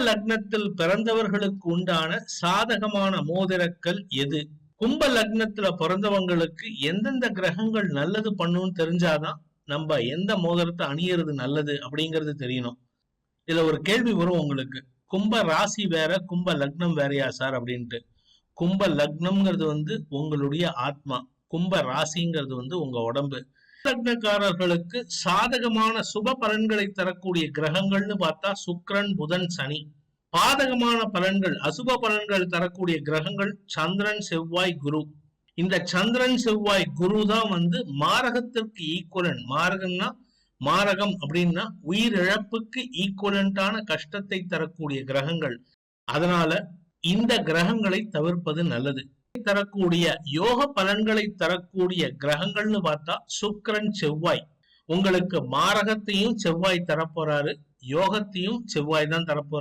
லக்னத்தில் பிறந்தவர்களுக்கு உண்டான சாதகமான மோதிரக்கல் எது? கும்ப லக்னத்துல பிறந்தவங்களுக்கு எந்தெந்த கிரகங்கள் நல்லது பண்ணுன்னு தெரிஞ்சாதான் நம்ம எந்த மோதிரத்தை அணியறது நல்லது அப்படிங்கிறது தெரியணும். இதுல ஒரு கேள்வி வரும் உங்களுக்கு. கும்ப ராசி வேற கும்ப லக்னம் வேறையா சார் அப்படின்ட்டு. கும்ப லக்னம்ங்கிறது வந்து உங்களுடைய ஆத்மா. கும்ப ராசிங்கிறது வந்து உங்க உடம்பு. லக்னக்காரர்களுக்கு சாதகமான சுப பலன்களை தரக்கூடிய கிரகங்கள்னு பார்த்தா சுக்கிரன் புதன் சனி. பாதகமான பலன்கள் அசுப பலன்கள் தரக்கூடிய கிரகங்கள் சந்திரன் செவ்வாய் குரு. இந்த சந்திரன் செவ்வாய் குரு தான் வந்து மாரகத்திற்கு ஈக்குவலன் மாரகம்னா மாரகம் அப்படின்னா உயிரிழப்புக்கு ஈக்குவலண்டான கஷ்டத்தை தரக்கூடிய கிரகங்கள். அதனால இந்த கிரகங்களை தவிர்ப்பது நல்லது. தரக்கூடிய யோக பலன்களை தரக்கூடிய கிரகங்கள்னு பார்த்தா சுக்கரன் செவ்வாய். உங்களுக்கு மாரகத்தையும் செவ்வாய் தரப்போறாரு யோகத்தையும் செவ்வாய் தான் தரப்போறாரு.